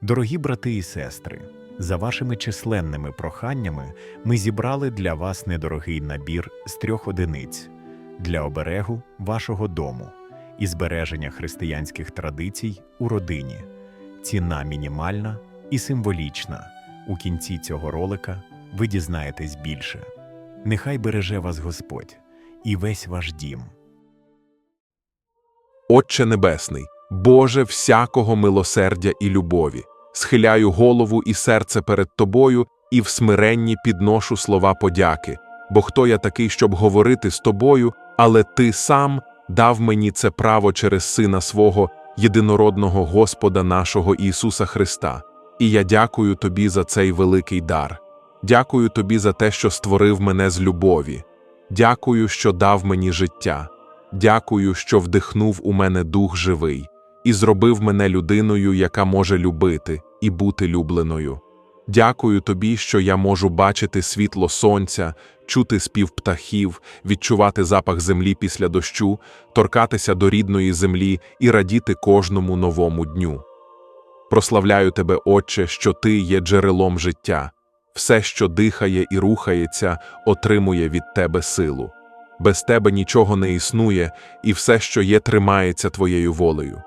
Дорогі брати і сестри, за вашими численними проханнями ми зібрали для вас недорогий набір з трьох одиниць для оберегу вашого дому і збереження християнських традицій у родині. Ціна мінімальна і символічна. У кінці цього ролика ви дізнаєтесь більше. Нехай береже вас Господь і весь ваш дім. Отче Небесний, Боже всякого милосердя і любові, схиляю голову і серце перед Тобою і в смиренні підношу слова подяки, бо хто я такий, щоб говорити з Тобою, але Ти сам дав мені це право через Сина свого, єдинородного Господа нашого Ісуса Христа. І я дякую Тобі за цей великий дар. Дякую Тобі за те, що створив мене з любові. Дякую, що дав мені життя. Дякую, що вдихнув у мене дух живий і зробив мене людиною, яка може любити і бути любленою. Дякую тобі, що я можу бачити світло сонця, чути спів птахів, відчувати запах землі після дощу, торкатися до рідної землі і радіти кожному новому дню. Прославляю тебе, Отче, що ти є джерелом життя. Все, що дихає і рухається, отримує від тебе силу. Без тебе нічого не існує, і все, що є, тримається твоєю волею.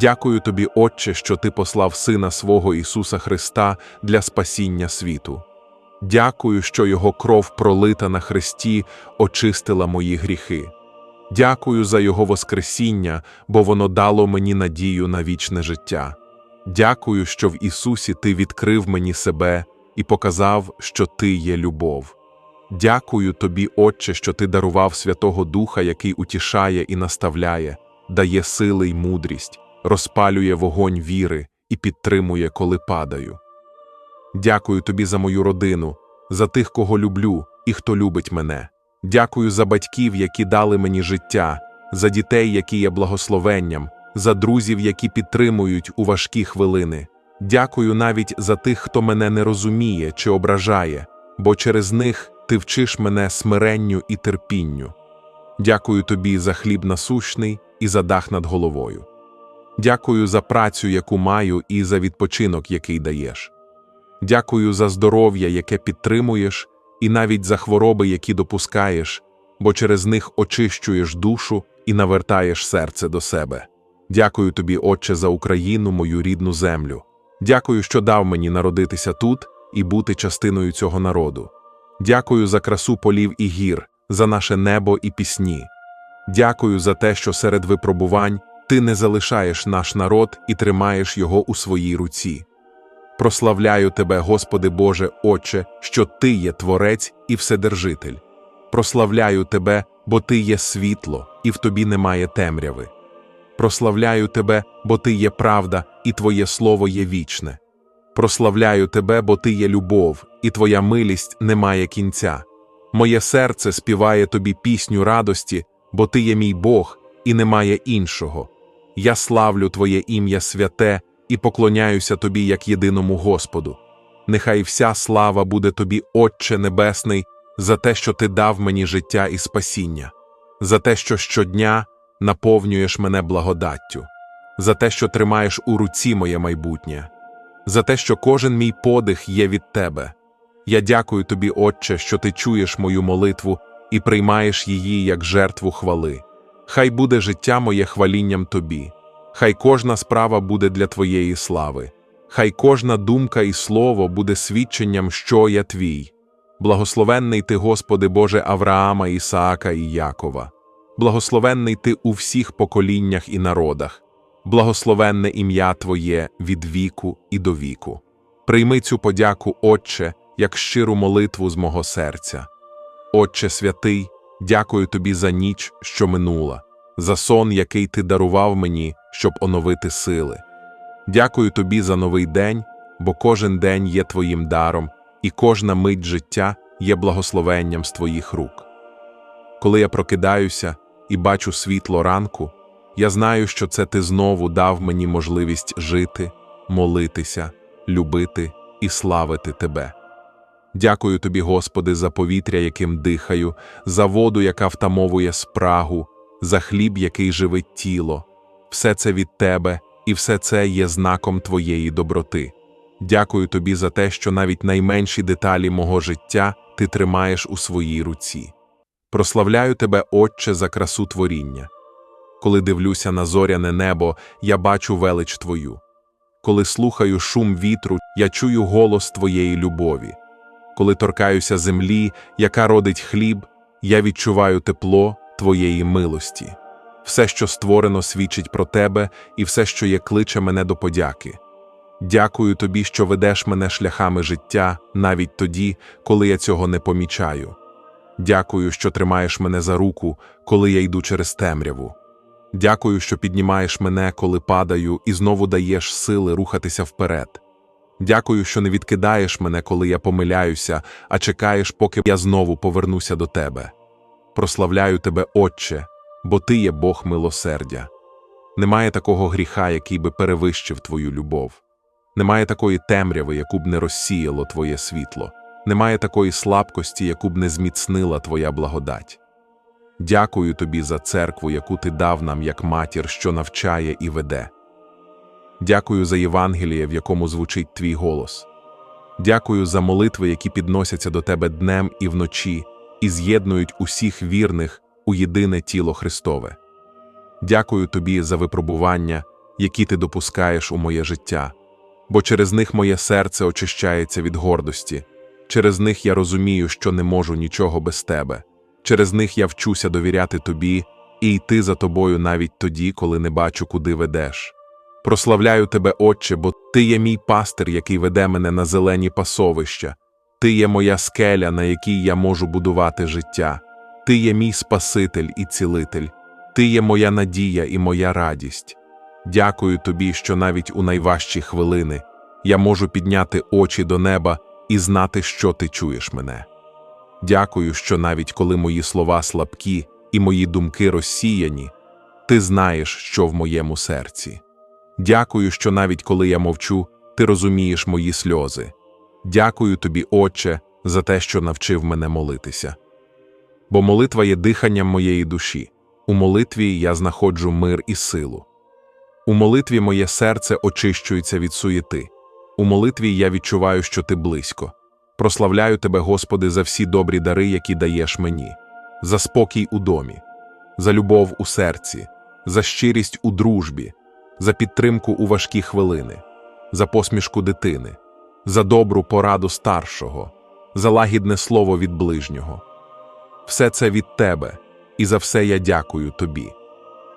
Дякую тобі, Отче, що ти послав Сина свого Ісуса Христа для спасіння світу. Дякую, що Його кров пролита на хресті очистила мої гріхи. Дякую за Його Воскресіння, бо воно дало мені надію на вічне життя. Дякую, що в Ісусі Ти відкрив мені себе і показав, що Ти є любов. Дякую тобі, Отче, що ти дарував Святого Духа, який утішає і наставляє, дає сили й мудрість, розпалює вогонь віри і підтримує, коли падаю. Дякую тобі за мою родину, за тих, кого люблю і хто любить мене. Дякую за батьків, які дали мені життя, за дітей, які є благословенням, за друзів, які підтримують у важкі хвилини. Дякую навіть за тих, хто мене не розуміє чи ображає, бо через них ти вчиш мене смиренню і терпінню. Дякую тобі за хліб насущний і за дах над головою. Дякую за працю, яку маю, і за відпочинок, який даєш. Дякую за здоров'я, яке підтримуєш, і навіть за хвороби, які допускаєш, бо через них очищуєш душу і навертаєш серце до себе. Дякую тобі, Отче, за Україну, мою рідну землю. Дякую, що дав мені народитися тут і бути частиною цього народу. Дякую за красу полів і гір, за наше небо і пісні. Дякую за те, що серед випробувань ти не залишаєш наш народ і тримаєш його у своїй руці. Прославляю тебе, Господи Боже, Отче, що Ти є Творець і Вседержитель. Прославляю Тебе, бо Ти є світло, і в тобі немає темряви. Прославляю Тебе, бо Ти є правда, і Твоє Слово є вічне. Прославляю Тебе, бо Ти є любов, і Твоя милість не має кінця. Моє серце співає Тобі пісню радості, бо Ти є мій Бог, і немає іншого. Я славлю Твоє ім'я святе і поклоняюся Тобі як єдиному Господу. Нехай вся слава буде Тобі, Отче Небесний, за те, що Ти дав мені життя і спасіння, за те, що щодня наповнюєш мене благодаттю, за те, що тримаєш у руці моє майбутнє за те, що кожен мій подих є від тебе. Я дякую тобі, Отче, що ти чуєш мою молитву і приймаєш її як жертву хвали. Хай буде життя моє хвалінням тобі, хай кожна справа буде для твоєї слави, хай кожна думка і слово буде свідченням, що я твій. Благословенний ти, Господи Боже Авраама, Ісаака і Якова, благословенний ти у всіх поколіннях і народах благословенне ім'я Твоє від віку і до віку. Прийми цю подяку, Отче, як щиру молитву з мого серця. Отче святий, дякую Тобі за ніч, що минула, за сон, який Ти дарував мені, щоб оновити сили. Дякую Тобі за новий день, бо кожен день є Твоїм даром, і кожна мить життя є благословенням з Твоїх рук. Коли я прокидаюся і бачу світло ранку, я знаю, що це ти знову дав мені можливість жити, молитися, любити і славити тебе. Дякую тобі, Господи, за повітря, яким дихаю, за воду, яка втамовує спрагу, за хліб, який живить тіло. Все це від Тебе, і все це є знаком твоєї доброти. Дякую тобі за те, що навіть найменші деталі мого життя ти тримаєш у своїй руці. Прославляю тебе, Отче, за красу творіння. Коли дивлюся на зоряне небо, я бачу велич Твою. Коли слухаю шум вітру, я чую голос Твоєї любові. Коли торкаюся землі, яка родить хліб, я відчуваю тепло Твоєї милості. Все, що створено, свідчить про Тебе, і все, що є, кличе мене до подяки. Дякую Тобі, що ведеш мене шляхами життя, навіть тоді, коли я цього не помічаю. Дякую, що тримаєш мене за руку, коли я йду через темряву. Дякую, що піднімаєш мене, коли падаю, і знову даєш сили рухатися вперед. Дякую, що не відкидаєш мене, коли я помиляюся, а чекаєш, поки я знову повернуся до тебе. Прославляю тебе, Отче, бо ти є Бог милосердя. Немає такого гріха, який би перевищив твою любов. Немає такої темряви, яку б не розсіяло твоє світло. Немає такої слабкості, яку б не зміцнила твоя благодать. Дякую тобі за церкву, яку ти дав нам як матір, що навчає і веде. Дякую за Євангеліє, в якому звучить твій голос. Дякую за молитви, які підносяться до тебе днем і вночі, і з'єднують усіх вірних у єдине тіло Христове. Дякую тобі за випробування, які ти допускаєш у моє життя, бо через них моє серце очищається від гордості, через них я розумію, що не можу нічого без тебе. Через них я вчуся довіряти тобі і йти за тобою навіть тоді, коли не бачу, куди ведеш. Прославляю тебе, Отче, бо ти є мій пастир, який веде мене на зелені пасовища. Ти є моя скеля, на якій я можу будувати життя. Ти є мій Спаситель і цілитель. Ти є моя надія і моя радість. Дякую тобі, що навіть у найважчі хвилини я можу підняти очі до неба і знати, що ти чуєш мене. Дякую, що навіть коли мої слова слабкі і мої думки розсіяні, ти знаєш, що в моєму серці. Дякую, що навіть коли я мовчу, ти розумієш мої сльози. Дякую тобі, Отче, за те, що навчив мене молитися. Бо молитва є диханням моєї душі. У молитві я знаходжу мир і силу. У молитві моє серце очищується від суєти. У молитві я відчуваю, що ти близько. Прославляю тебе, Господи, за всі добрі дари, які даєш мені, за спокій у домі, за любов у серці, за щирість у дружбі, за підтримку у важкі хвилини, за посмішку дитини, за добру пораду старшого, за лагідне слово від ближнього. Все це від тебе, і за все я дякую тобі.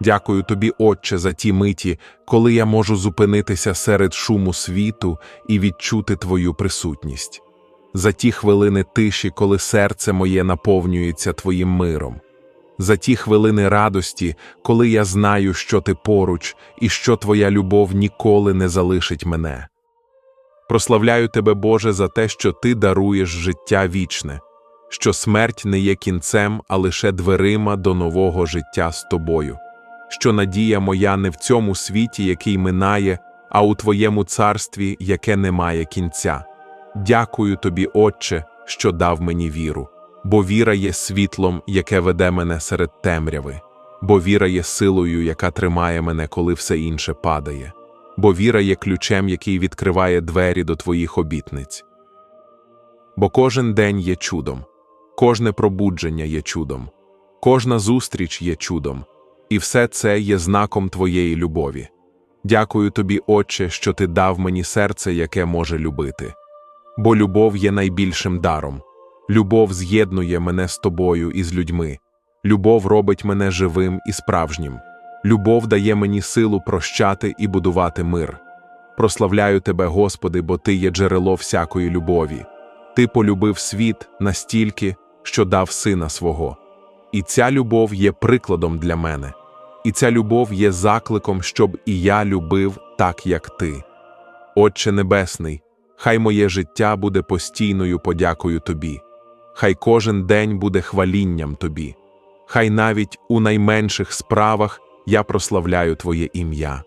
Дякую тобі, Отче, за ті миті, коли я можу зупинитися серед шуму світу і відчути твою присутність за ті хвилини тиші, коли серце моє наповнюється Твоїм миром, за ті хвилини радості, коли я знаю, що ти поруч і що Твоя любов ніколи не залишить мене. Прославляю тебе, Боже, за те, що Ти даруєш життя вічне, що смерть не є кінцем, а лише дверима до нового життя з тобою, що надія моя не в цьому світі, який минає, а у Твоєму царстві, яке не має кінця. Дякую тобі, Отче, що дав мені віру, бо віра є світлом, яке веде мене серед темряви, бо віра є силою, яка тримає мене, коли все інше падає, бо віра є ключем, який відкриває двері до твоїх обітниць. Бо кожен день є чудом, кожне пробудження є чудом, кожна зустріч є чудом, і все це є знаком твоєї любові. Дякую тобі, Отче, що ти дав мені серце, яке може любити бо любов є найбільшим даром. Любов з'єднує мене з тобою і з людьми. Любов робить мене живим і справжнім. Любов дає мені силу прощати і будувати мир. Прославляю тебе, Господи, бо Ти є джерело всякої любові. Ти полюбив світ настільки, що дав сина свого. І ця любов є прикладом для мене, і ця любов є закликом, щоб і я любив так, як ти. Отче Небесний, Хай моє життя буде постійною подякою Тобі, хай кожен день буде хвалінням Тобі, хай навіть у найменших справах я прославляю Твоє ім'я.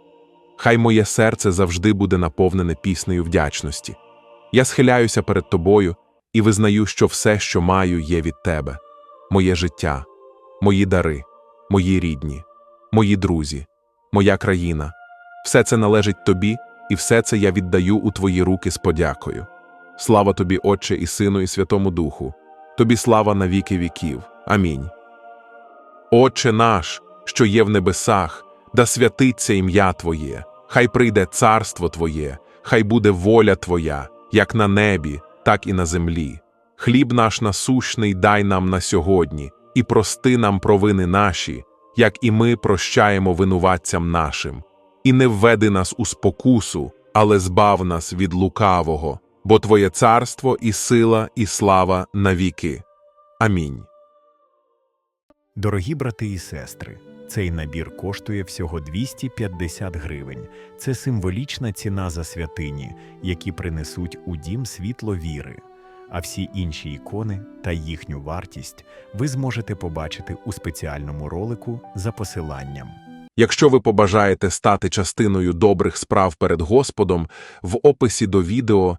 Хай моє серце завжди буде наповнене піснею вдячності. Я схиляюся перед Тобою і визнаю, що все, що маю, є від Тебе, моє життя, мої дари, мої рідні, мої друзі, моя країна, Все це належить тобі, і все це я віддаю у твої руки з подякою. Слава тобі, Отче, і Сину, і Святому Духу. Тобі слава на віки віків. Амінь. Отче наш, що є в небесах, да святиться ім'я Твоє, хай прийде царство Твоє, хай буде воля Твоя, як на небі, так і на землі. Хліб наш насущний дай нам на сьогодні, і прости нам провини наші, як і ми прощаємо винуватцям нашим. І не введи нас у спокусу, але збав нас від лукавого, бо Твоє царство і сила, і слава навіки. Амінь. Дорогі брати і сестри, цей набір коштує всього 250 гривень. Це символічна ціна за святині, які принесуть у дім світло віри. А всі інші ікони та їхню вартість ви зможете побачити у спеціальному ролику за посиланням. Якщо ви побажаєте стати частиною добрих справ перед Господом, в описі до відео